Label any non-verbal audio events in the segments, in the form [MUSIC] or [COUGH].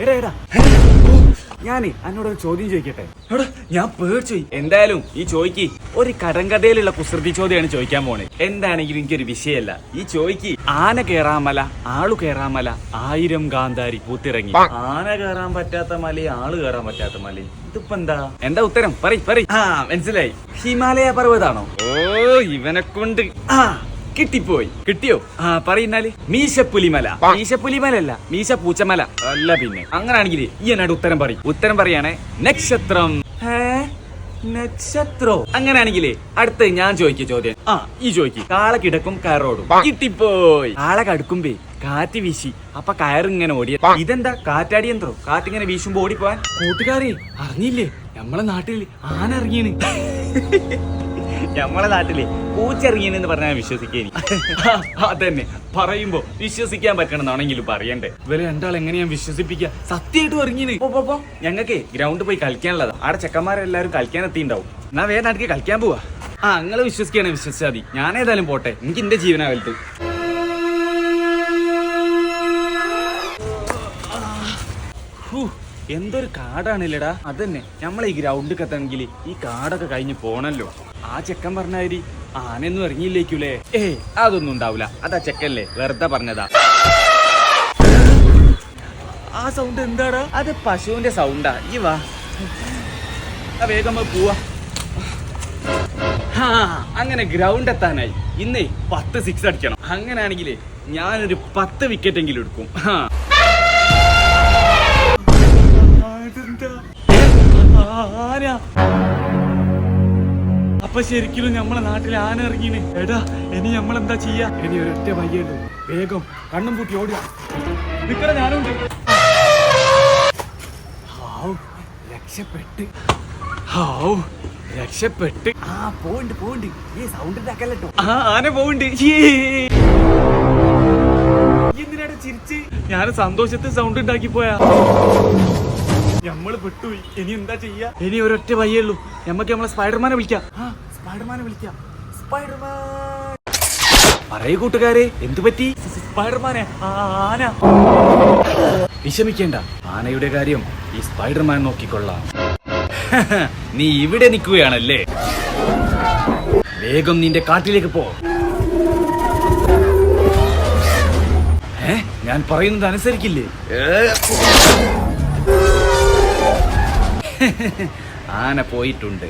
എടാ എടാ. ഞാനേ ചോദ്യം ചോദിക്കട്ടെ? എടാ ഞാൻ പേടിച്ചോയി എന്തായാലും ഈ ചോയ്ക്ക് ഒരു കടങ്കഥയിലുള്ള കുസൃതി ചോദ്യമാണ് ചോദിക്കാൻ പോണേ. എന്താണെങ്കിലും എനിക്കൊരു വിഷയമല്ല. ഈ ചോയ്ക്ക് ആന കേറാമല ആളു കേറാമല ആയിരം ഗാന്ധാരി പൂത്തിറങ്ങി. ആന കേറാൻ പറ്റാത്ത മല ആൾ കേറാൻ പറ്റാത്ത മല ഇതിപ്പോ എന്താ? എന്താ ഉത്തരം? പറ പറ ആ മനസ്സിലായി. ഹിമാലയ പർവതാണോ? ഓ ഇവനെ കൊണ്ട്. ആ കിട്ടിപ്പോയി. കിട്ടിയോ? ആ പറയുന്നാൽ മീശപ്പുലിമല മീശപ്പുലിമല. അല്ല മീശ പൂച്ചമല അല്ല പിന്നെ. അങ്ങനാണെങ്കിൽ ഈ എന്നോട് ഉത്തരം പറയും. ഉത്തരം പറയാണേ നക്ഷത്രം. നക്ഷത്രോ? അങ്ങനെയാണെങ്കിലേ അടുത്ത് ഞാൻ ചോദിക്കുക ചോദ്യം. ആ ഈ ചോദിക്കും. കാള കിടക്കും കയറോടും. കിട്ടിപ്പോയി. കാള കടുക്കുമ്പേ കാറ്റ് വീശി. അപ്പൊ കയറിങ്ങനെ ഓടിയ. ഇതെന്താ കാറ്റാടി എന്തോ കാറ്റിങ്ങനെ വീശുമ്പോ ഓടിപ്പോവാൻ? കൂട്ടുകാരെ അറിഞ്ഞില്ലേ? നമ്മളെ നാട്ടിൽ ആന ഇറങ്ങിയാണ്. നമ്മളെ നാട്ടിൽ പൂച്ചിറങ്ങിയെന്ന് പറഞ്ഞാൽ വിശ്വസിക്കേ [LAUGHS] അതന്നെ. പറയുമ്പോ വിശ്വസിക്കാൻ പറ്റണമെന്നാണെങ്കിലും പറയണ്ടേ. ഇവരെ രണ്ടാൾ എങ്ങനെയാ വിശ്വസിപ്പിക്കുക? സത്യമായിട്ടും ഇറങ്ങിയത് ഞങ്ങൾക്ക് ഗ്രൗണ്ട് പോയി കളിക്കാനുള്ളതാ. ആടെ ചെക്കന്മാരെല്ലാരും കളിക്കാൻ എത്തിണ്ടാവും എന്നാ വേറെ നാട്ടിൽ കളിക്കാൻ പോവാ. ആ നിങ്ങൾ വിശ്വസിക്കുകയാണെങ്കിൽ വിശ്വസിച്ചാൽ മതി. ഞാൻ ഏതായാലും പോട്ടെ. എനിക്ക് എന്റെ ജീവനാ വലുത് എന്തൊരു കാടാണില്ലടാ. അതന്നെ. നമ്മളെ ഈ ഗ്രൗണ്ടിൽ എത്തണമെങ്കിൽ ഈ കാടൊക്കെ കഴിഞ്ഞ് പോണല്ലോ. ആ ചെക്കൻ പറഞ്ഞാരി ആനയൊന്നും ഇറങ്ങിയില്ലേക്കൂലേ? ഏ അതൊന്നും ഉണ്ടാവൂല. അതാ ചെക്കല്ലേ വെറുതെ പറഞ്ഞതാ. ആ സൗണ്ട് എന്താടാ? അത് പശുവിന്റെ സൗണ്ടാ ഈ വാ. വേഗം പോവാ. ഹാ, അങ്ങനെ ഗ്രൗണ്ട് എത്താനായി. ഇന്നേ പത്ത് സിക്സ് അടിക്കണം. അങ്ങനെ അങ്ങനെയാണെങ്കിലേ ഞാനൊരു പത്ത് വിക്കറ്റ് എങ്കിലും എടുക്കും. ആന അപ്പൊ ശരിക്കും നമ്മളെ നാട്ടിൽ ആന ഇറങ്ങിന്. എടാ ഇനി നമ്മളെന്താ ചെയ്യാ? ഇനി ഒരൊറ്റ വയ്യുള്ളൂ വേഗം കണ്ണും പൂട്ടി ഓടുക. നിക്കട ഞാനുണ്ട്. ഹാവ്, രക്ഷപ്പെട്ട്. ഹാവ്, രക്ഷപ്പെട്ട്. ആ പോണ്ട് പോണ്ട് ഈ സൗണ്ട് ഉണ്ടാക്കല്ലോ ആ ആന പോണ്ട് എന്തിനാണ് ചിരിച്ച്? ഞാൻ സന്തോഷത്തിൽ സൗണ്ട് ഉണ്ടാക്കി പോയാ. നമ്മൾ പെട്ടുപോയി ഇനി എന്താ ചെയ്യാ? ഇനി ഒരൊറ്റ വയ്യുള്ളൂ നമ്മക്ക് നമ്മളെ സ്പൈഡർമാനെ വിളിക്കാം. ആ സ്പൈഡർമാനെ വിളിക്കാം. സ്പൈഡർമാൻ. പറയൂ കൂട്ടുകാരെ എന്തു പറ്റി? സ്പൈഡർമാനെ ആ, ആന. വിഷമിക്കേണ്ട. ആനയുടെ കാര്യം ഈ സ്പൈഡർമാൻ നോക്കിക്കൊള്ളാം. [LAUGHS] നീ ഇവിടെ നിൽക്കുകയാണല്ലേ? വേഗം നിന്റെ കാട്ടിലേക്ക് പോ. ഏ? ഞാൻ പറയുന്നത് അനുസരിക്കില്ലേ? ആന പോയിട്ടുണ്ട്.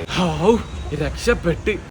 രക്ഷപ്പെട്ട്.